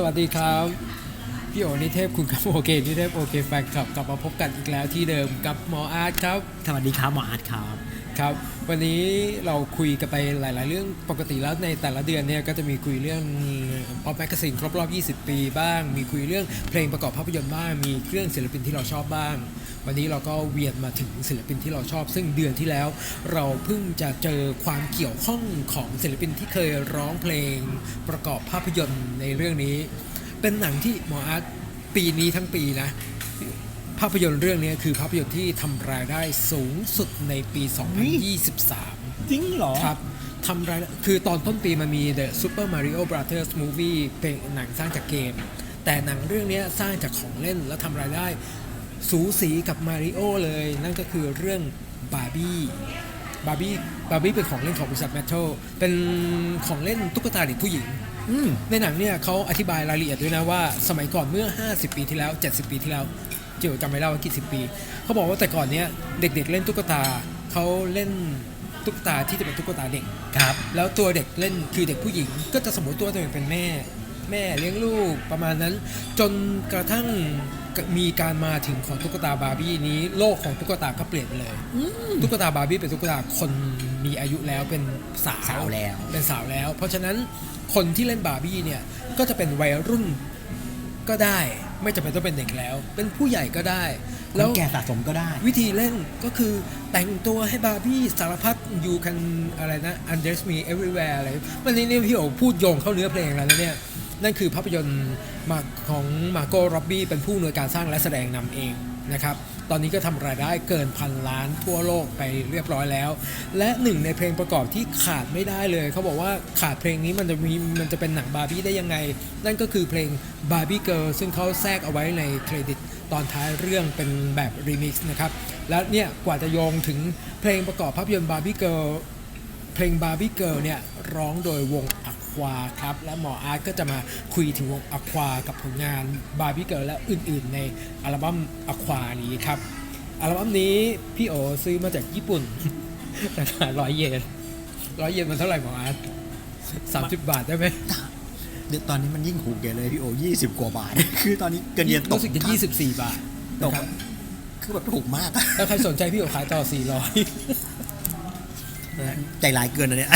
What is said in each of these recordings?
สวัสดีครับ พี่โอนิเทพคุณครับโอเคนิเทพโอเคแฟนคลับกลับมาพบกันอีกแล้วที่เดิมกับหมออาร์ตครับ สวัสดีครับหมออาร์ตครับ ครับ วันนี้เราคุยกันไปหลาย ๆ เรื่องปกติแล้วในแต่ละเดือนเนี่ยก็จะมีคุยเรื่องพอ p แมกกาซีนครบรอบ 20 ปีบ้าง มีคุยเรื่องเพลงประกอบภาพยนตร์บ้าง มีเครื่องศิลปินที่เราชอบบ้าง วันนี้เราก็เวียนมาถึงศิลปินที่เราชอบ ซึ่งเดือนที่แล้ว เราเพิ่งจะเจอความเกี่ยวข้องของศิลปินที่เคยร้องเพลงประกอบภาพยนตร์ในเรื่องนี้ เป็นหนังที่หมออาร์ตปีนี้ทั้งปีนะ ภาพยนตร์เรื่องนี้คือภาพยนตร์ที่ทำรายได้สูงสุดในปี 2023 จริงเหรอ ครับทำรายคือตอนต้นปีมันมี The Super Mario Brothers Movie เป็นหนังสร้างจากเกม แต่หนังเรื่องนี้สร้างจากของเล่นแล้วทำรายได้สูสีกับมาริโอเลย นั่นก็คือเรื่องบาร์บี้บาร์บี้บาร์บี้เป็นของเล่นของบริษัทแมทโ l เป็นของเล่นตุ๊กตาเด็กผู้หญิงอืมในหนังเนี่ยเขาอธิบายรายละเอียดด้วยนะว่าสมัยก่อนเมื่อ 50 ปีที่แล้ว 70 ปีที่แล้ว เจียวจำไม่ได้ว่ากี่สิบปี เขาบอกว่าแต่ก่อนเนี้ยเด็ก ๆ เล่นตุ๊กตาเขาเล่นตุ๊กตาที่จะเป็นตุ๊กตาเด็ก ครับ แล้วตัวเด็กเล่นคือเด็กผู้หญิง ก็จะสมมติตัวตัวเองเป็นแม่ แม่เลี้ยงลูกประมาณนั้น จนกระทั่งมีการมาถึงของตุ๊กตาบาร์บี้นี้โลกของตุ๊กตาก็เปลี่ยนไปเลยตุ๊กตาบาร์บี้เป็นตุ๊กตาคนมีอายุแล้วเป็นสาวสาวแล้ว เป็นสาวแล้ว เพราะฉะนั้นคนที่เล่นบาร์บี้เนี่ยก็จะเป็นวัยรุ่น ก็ได้ ไม่จำเป็นต้องเป็นเด็กแล้ว เป็นผู้ใหญ่ก็ได้ แล้แล้ววแก่สะสมก็ได้ วิธีเล่นก็คือแต่งตัวให้บาร์บี้สารพัด you can อะไรนะ undress me everywhere อะไรวันนี้เนี่ยพี่โอพูดโยงเข้าเนื้อเพลงแล้วนะเนี่ย นั่นคือภาพยนตร์มาของมาโกร็อบบี้เป็นผู้อำนวยการสร้างและแสดงนำเองนะครับ ตอนนี้ก็ทำรายได้เกินพันล้านทั่วโลกไปเรียบร้อยแล้ว และหนึ่งในเพลงประกอบที่ขาดไม่ได้เลย เขาบอกว่าขาดเพลงนี้มันจะมีมันจะเป็นหนังบาร์บี้ได้ยังไง นั่นก็คือเพลง Barbie Girl ซึ่งเขาแทรกเอาไว้ในเครดิตตอนท้ายเรื่องเป็นแบบรีมิกซ์นะครับ แล้วเนี่ยกว่าจะโยงถึงเพลงประกอบภาพยนตร์ Barbie Girl เพลง Barbie Girl เนี่ยร้องโดยวง Aqua ครับ และหมออาร์ตก็จะมาคุยถึงวง Aqua กับผลงาน Barbie Girl และอื่นๆ ในอัลบั้ม Aqua นี้ครับ อัลบั้มนี้พี่โอซื้อมาจากญี่ปุ่นราคาร้อยเยนร้อยเยนมันเท่าไหร่หมออาร์ตสามสิบบาทได้ไหมเดี๋ยวตอนนี้มันยิ่งถูกใหญ่เลยพี่โอ20กว่าบาท คือตอนนี้เกินเยนตกรู้สึกจะยี่สิบสี่บาทตนะกครับคือแบบถูกมากอะถ้าใครสนใจพี่โอขายต่อสี่ร้อย ใจร้ายเกินนะเนี่ย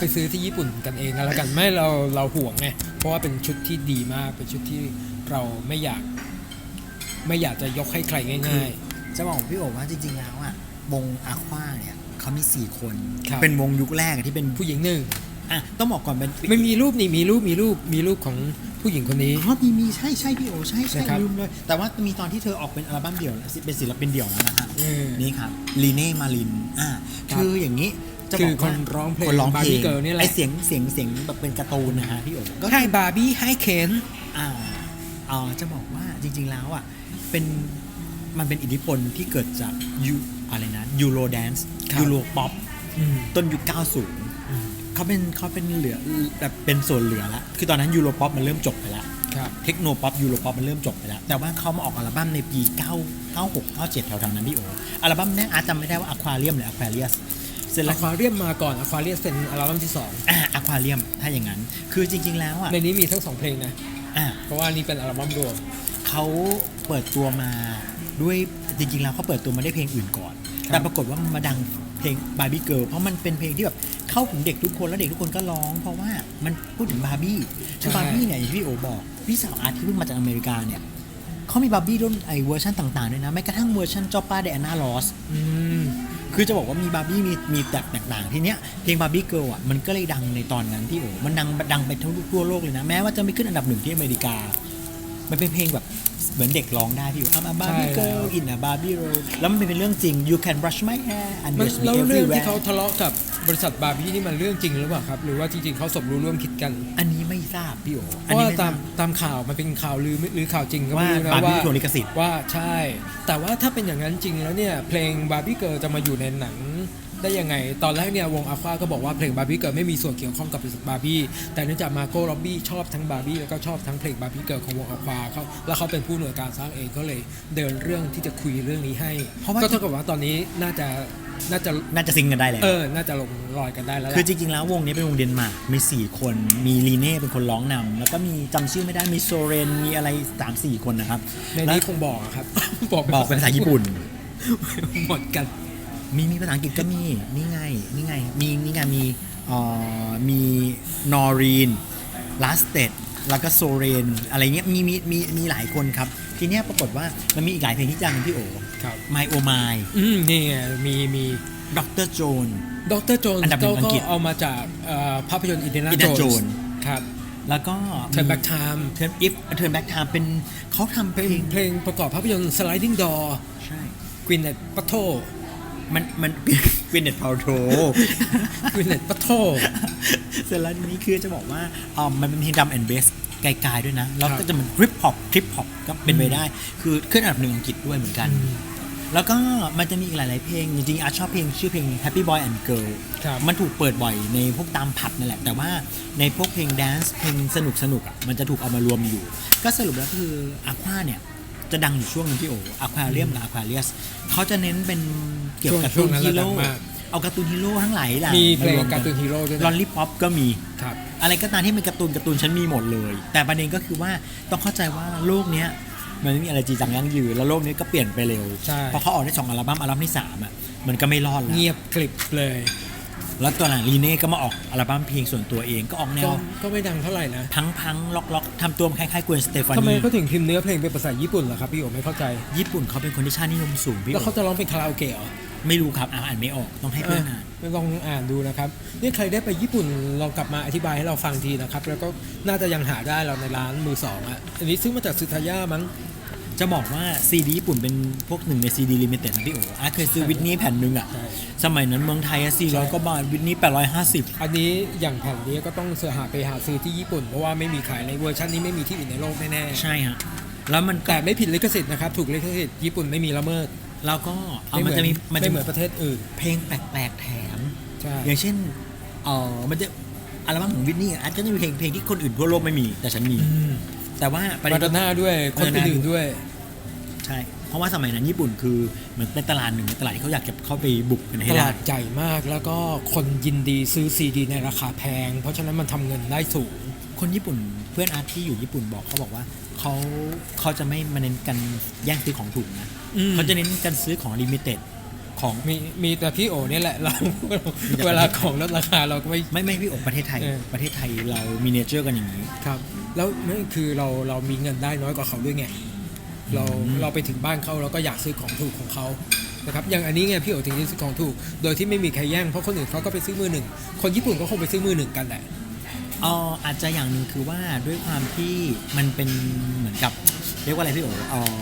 ไปซื้อที่ญี่ปุ่นกันเองก็แล้วกันไม่เราเราห่วงไงเพราะว่าเป็นชุดที่ดีมากเป็นชุดที่เราไม่อยาก ไม่อยากจะยกให้ใครง่ายจะบอกพี่โอว่าจริงๆแล้วอะวงอาควาเนี่ยเขามี4คนครับเป็นวงยุคแรกอะที่เป็นๆผู้หญิงหนึ่ง อะต้องบอกก่อนเป็นไม่มีรูปนี่มีรูปมีรูปมีรูปของผู้หญิงคนนี้อ๋อมีมีใช่ใช่พี่โอใช่ใช่นะครับลืมเลย แต่ว่ามีตอนที่เธอออกเป็นอัลบั้มเดี่ยวแล้วเป็นศิลปินเดี่ยวแล้วนะฮะเออนี่ครับลีเน่มาลินอ่าครับคืออย่างนี้จะคืบออกคว่านร้องเพลงคนร้องเพล Barbie ง Girl นี่แหละไอเสียงเสียงเสียงแบบเป็นการ์ตูนนะฮะพี่โอ๋ก็ให้บาร์บี้ให้เคนอ่าอ่าจะบอกว่าจริง ๆ แล้วอะเป็นมันเป็นอิทธิพลที่เกิดจากยูอะไรนะยูโรแดนซ์ยูโรป๊อปอืมต้นยุค90 เขาเป็นเขาเป็นเหลือแบบเป็นส่วนเหลือแล้วคือตอนนั้นยูโรป๊อปมันเริ่มจบไปแล้วครับเทคโนป๊อปยูโรป๊อปมันเริ่มจบไปแล้ว แต่ว่าเขามาออกอัลบั้มในปี 9 96 97 แถวๆนั้นพี่โออัลบั้มแรกอาจจำไม่ได้ว่าอควาเรียมหรืออควาเรียสเสร็จอแล้วควาเรียมมาก่อนอควาเรียมเป็นอัลบั้มที่สองอ่าอควาเรียมถ้าอย่างนั้น คือจริง ๆ แล้วอะในนี้มีทั้งสองเพลงนะอ่าเพราะว่านี่เป็นอัลบั้มรวมเขาเปิดตัวมาด้วยจริง ๆ แล้วเขาเปิดตัวมาได้เพลงอื่นก่อนครับแต่ปรากฏว่ามันมาดังเพลงบาร์บี้เกิร์ลเพราะมันเป็นเพลงที่แบบ เข้าถึงเด็กทุกคนแล้วเด็กทุกคนก็ร้อง เพราะว่ามันพูดถึงบาร์บี้คือบาร์บี้เนี่ยอย่างที่พี่โอบอกพี่สาวอาร์ตที่เพิ่งมาจากอเมริกาเนี่ยเขามีบาร์บี้รุ่นไอเวอร์ชันต่างๆด้วยนะแม้กระทั่งเวอร์ชันจอป้าเดอาน่าลอสอืมคือจะบอกว่ามีบาร์บี้มีมีแตกต่างๆทีเนี้ยเพลงบาร์บี้เกิร์ลอะมันก็เลยดังในตอนนั้นที่โอ้มันดังดังไปทั่วทั่วโลกเลยนะ แม้ว่าจะไม่ขึ้นอันดับหนึ่งที่อเมริกา มันเป็นเพลงแบบ เหมือนเด็กร้องได้ที่อยู่อะบาร์บี้ใช่เกิร์ลแล้วอินอะบาร์บี้โรแล้วมันเป็นเรื่องจริง you can brush my hair and มัน dress me แล้วเรื่องที่ everywhere เขาทะเลาะกับบริษัทบาร์บี้นี่มันเรื่องจริงหรือเปล่าครับหรือว่าจริงๆเขาสมรู้ร่วมคิดกัน อันนี้ไม่ทราบพี่โอเพอันราะนี้ว่าไม่ทตาราบมตามข่าวมันเป็นข่าวลือหรือข่าวจริงก็ว่าไม่รู้นะบาร์บี้ว่าถูกลิขสิทธิ์ว่าใช่ แต่ว่าถ้าเป็นอย่างนั้นจริงแล้วเนี่ยเพลงบาร์บี้เกิร์จะมาอยู่ในหนัง ได้ยังไง ตอนแรกเนี่ยวงอาควาก็บอกว่าเพลงบาร์บี้เกิร์ไม่มีส่วนเกี่ยวข้องกับบาร์บี้ แต่เนื่องจากมาโก้ล็อบบี้ชอบทั้งบาร์บี้แล้วก็ชอบทั้งเพลงบาร์บี้เกิร์ของวงอาควาเขาแล้วเขาเป็นผู้หน่วยการสร้างเองก็เลยเดินเรื่องที่จะคุยเรื่องนี้ให้เพราะว่าก็เท่ากับว่าตอนนี้น่าจะน่าจะน่าจะซิงกันได้แล้วเออ น่าจะลงรอยกันได้แล้วล่ะคือจริงๆ แล้ววงนี้เป็นวงเดนมาร์กมี 4 คน มีลีเน่เป็นคนร้องนำแล้วก็มีจำชื่อไม่ได้ มีโซเรน มีอะไร3 4คนนะครับ ในแล้วนี้คงบอกอะครับ บอกบอกเป็นภาษาญี่ปุ่น หมดกัน มีมีภาษาอังกฤษก็มีนี่ไงนี่ไงมีนี่ไงมีเอ่อมีนอรีนลาสเตดแล้วก็โซเรนอะไรเงี้ยมีมีมีมีหลายคนครับ ทีเนี้ยปรากฏว่ามันมีอีกหลายเพลงที่ดังพี่โอครับ My Oh My อืมนี่ไงมีมี Dr. j o n ดรโจนอันดับหนึ่ก็งอังก็กฤษเอามาจากเอ่อภาพยนตร์อินเดียนา Indiana โจน Jones ครับแล้วก็ Turn Back Time เทิร์นอิฟเทิร์นแบ็กไทม์เป็นเขาทำเพเป็ลนงเพลงประกอบภาพยนตร์ Sliding Door ใช่ Gwyneth Paltrow มันมันวินเน็ตพาวโท Gwyneth Paltrow เสร็จแล้วทีนี้คือจะบอกว่าอ๋อมันเป็นเพลงดัมแอนเบสไกลๆด้วยนะ แล้วครัก็บจะเหมือนทริปฮอปทริปฮอปก็เป็นไปได้ คือขึ้นอันดับหนึ่งอังกฤษด้วยเหมือนกัน แล้วก็มันจะมีอีกหลาย ๆ เพลง จริงๆอาร์ตชอบเพลงชื่อเพลง Happy Boy and Girl ครับมันถูกเปิดบ่อยในพวกตามผับนั่นแหละ แต่ว่าในพวกเพลงแดนซ์เพลงสนุกสนุกๆอะมันจะถูกเอามารวมอยู่ ก็สรุปแล้วคืออาควาเนี่ย จะดังอยู่ช่วงหนึงพี่โออาควาเรียมกับอาควาเรียสเขาจะเน้นเป็นเกี่ยวกับช่กาวร์งตูนนั้นฮีโร่ดังมากเอาการ์ตูนฮีโร่ทั้งหลายแหละมีเพลงวมการ์ตูนฮีโร่ด้วยนะลอลลี่ป๊อปก็มีครับอะไรก็ตามที่เป็นการ์ตูนการ์ตูนฉันมีหมดเลย แต่ประเด็นก็คือว่าต้องเข้าใจว่าโลกเนี้ยมันไม่มีอะไรจริงจังยั่งยืนแล้วโลกนี้ก็เปลี่ยนไปเร็วใช่เพราะเขาออกได้สองอัลบั้มอัลบั้มที่สามอะมันก็ไม่รอดแล้วเงียบกลิบเลย แล้วตัวหลังลีเน่ก็มาออกอัลบั้มเพลงส่วนตัวเองก็ออกแนก็วก็ไม่ดังเท่าไหร่นะ พังพังล็อกล็อกทำตัวคล้ายๆกวนสเตฟาทำไมนีเขาถึงพิมพ์เนื้อเพลงเป็นภาษาญี่ปุ่นเหรอครับพี่โอไม่เข้าใจ ญี่ปุ่นเขาเป็นคนที่ชาตินิยมสูงพี่แล้วเขาโอจะร้องเป็นคาราโอเกะเหรอไม่รู้ครับอ่านอ่านไม่ออกต้องให้เพื่อนอ่านไม่ลองอ่านดูนะครับนี่ใครได้ไปญี่ปุ่นลองกลับมาอธิบายให้เราฟังทีนะครับ แล้วก็น่าจะยังหาได้เราในร้านมือสองอะอันนี้ซื้อมาจากซึทายามั้ง จะบอกว่าซีดีญี่ปุ่นเป็นพวกหนึ่งในซีดีลิมิเต็ดนะพี่โออาร์ตเคยซื้อวิทนี่แผ่นหนึ่งอะใช่สมัยนั้นเมืองไทยอะ400กว่าบาทวิทนี่850อันนี้อย่างแผ่นนี้ก็ต้องเสือหาไปหาซื้อที่ญี่ปุ่น เพราะว่าไม่มีขายในเวอร์ชันนี้ไม่มีที่อื่นในโลกแน่ใช่ฮะแล้วมันๆก็แต่ไม่ผิดลิขสิทธิ์นะครับถูกลิขสิทธิ์ญี่ปุ่นไม่มีละเมิดแล้วก็เอาไม่เหมันมือนจะมีมันไม่จะเหมือนประเทศอื่น เพลงแปลกๆแถมใช่อย่างเช่นเออมันจะอัลบั้มของวิทนี่อาร์ตก็จะมีเพลงเพลงที่คนอื่นทั่วโลกไม่มีแต่ฉันมีแต่ว่าประเด็มาดอนน่าด้วยคนมาดอนน่าอื่นๆด้วย ใช่ เพราะว่าสมัยนั้นญี่ปุ่นคือเหมือนเป็นตลาดหนึ่งตลาดที่เขาอยากจะเข้าไปบุกกันให้ตได้ลาดใหญ่มากแล้วก็คนยินดีซื้อซีดีในราคาแพง เพราะฉะนั้นมันทำเงินได้สูง คนญี่ปุ่นเพื่อนอาร์ตที่อยู่ญี่ปุ่นบอกเขาบอกว่าเขาเขาจะไม่มาเน้นกันแย่งซื้อของถูกนะอืม เขาจะเน้นกันซื้อของลิมิเต็ดของ มีมีแต่พี่โอเนี่ยแหละเราแต่เวลาของลดราคาเราก็ไม่ ไม่ไม่พี่อกประเทศไทย เออ ประเทศไทยเรามีเนเจอร์กันอย่างนี้ ครับ แล้วไม่คือเราเรามีเงินได้น้อยกว่าเขาด้วยไง เราอืมเราไปถึงบ้านเขาเราก็อยากซื้อของถูกของเขานะครับอย่างอันนี้ไงพี่โอถึงจะซื้อของถูก โดยที่ไม่มีใครแย่งเพราะคนอื่นเขาก็ไปซื้อมือหนึ่งคนญี่ปุ่นก็คงไปซื้อมือหนึ่งกันแหละเอ๋ออาจจะอย่างหนึ่งคือว่าด้วยความที่มันเป็นเหมือนกับ เรียกว่าอะไรพี่โอ๋เอ่อ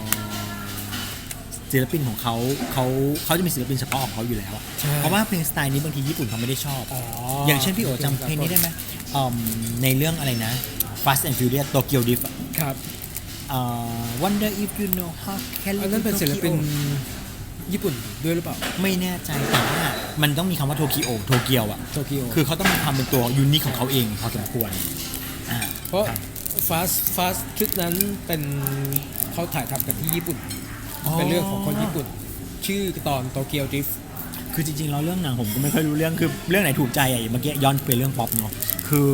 ศิลปินของเขาเขาเขาจะมีศิลปินเฉพาะของเขาอยู่แล้วอะใช่เพราะว่าเพลงสไตล์นี้บางทีญี่ปุ่นเขาไม่ได้ชอบอ๋อออย่างเช่นพี่โอ๋จำเพลงนี้ได้ไหมอืมในเรื่องอะไรนะ Fast and Furious Tokyo Drift อะครับเอ่อ Wonder if you know how can อันนั้นเป็นศิลปินญี่ปุ่นด้วยหรือเปล่า ไม่แน่ใจแต่ว่ามันต้องมีคำว่าโทคิโอโตเกียวอะโตเกียวคือเขาต้องมีความเป็นตัวยูนิคของเขาเองพอสมควรอ่าเพราะครับ Fast Fast ชุดนั้นเป็นเขาถ่ายทำกันที่ญี่ปุ่นอ๋อเป็นเรื่องของคนญี่ปุ่น ชื่อตอนโตเกียวดริฟคือจริงๆแล้วเรื่องหนังผมก็ไม่ค่อยรู้เรื่องคือเรื่องไหนถูกใจอะอย่างเมื่อกี้ย้อนไปเรื่องป๊อปเนาะคือ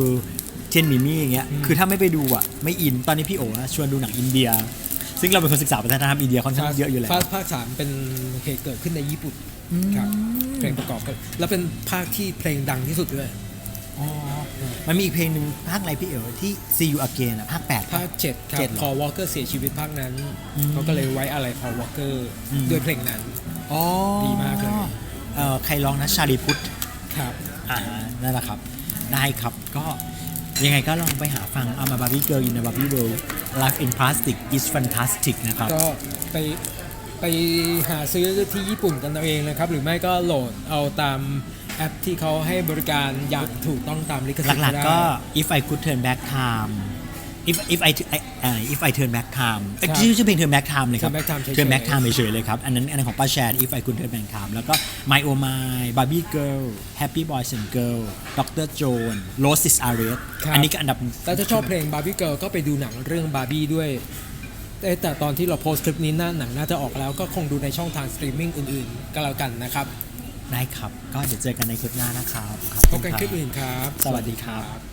เช่นมิมี่อย่างเงี้ยคือถ้าไม่ไปดูอะไม่อินตอนนี้พี่โอ๋อะชวนดูหนังอินเดีย ซึ่งเราเป็นคนศึกษาวัฒนธรรมอินเดียค่อนข้างเยอะอยู่แล้วฟาสภาคสามเป็นเหตุเกิดขึ้นในญี่ปุ่นอืมครับเพลงประกอบกันแล้วเป็นภาคที่เพลงดังที่สุดด้วยอ๋อมันมีอีกเพลงหนึ่งภาคอะไรพี่เอ๋ที่ See You Again อะภาคแปดภาคเจ็ดครับเจ็ดเหรอพอวอลเกอร์เสียชีวิตภาคนั้นอืมเขาก็เลยไว้อะไรพอวอลเกอร์อืมด้วยเพลงนั้นอ๋อดีมากเลยเอ่อใครร้องนะชาลีพุทธครับอ่านั่นแหละครับ ได้ครับก็ ยังไงก็ลองไปหาฟัง I'm a Barbie Girl in a Barbie World Life in Plastic is Fantastic นะครับ ก็ไปไปหาซื้อที่ญี่ปุ่นกันเอาเองนะครับ หรือไม่ก็โหลดเอาตามแอปที่เขาให้บริการอย่างถูกต้องตามลิขสิทธิ์หลักได้ๆก็ if I could turn back time if if I uh, if I turn back time เอ้ยครับชื่อชื่อเพลง turn back time เลยครับ Turn Back Time เฉยๆ turn back time เฉยๆเลยครับ อันนั้นอันนั้นของป้าแชร์ if I could turn back time แล้วก็ my oh my Barbie girl happy boys and girl Dr. Jones Rose is Arrest ครับ อันนี้ก็อันดับ แต่ถ้าชอบเพลงบาร์บี้เกิลก็ไปดูหนังเรื่องบาร์บี้ด้วยแต่แต่ตอนที่เราโพสต์คลิปนี้หน้าหนังน่าจะออกแล้วก็คงดูในช่องทางสตรีมมิ่งอื่นๆ ก็แล้วกันนะครับ ได้ครับ ก็เดี๋ยวเจอกันในคลิปหน้านะครับขอบพคุบณกันรับคลิปอื่นครับ สวัสดีครับ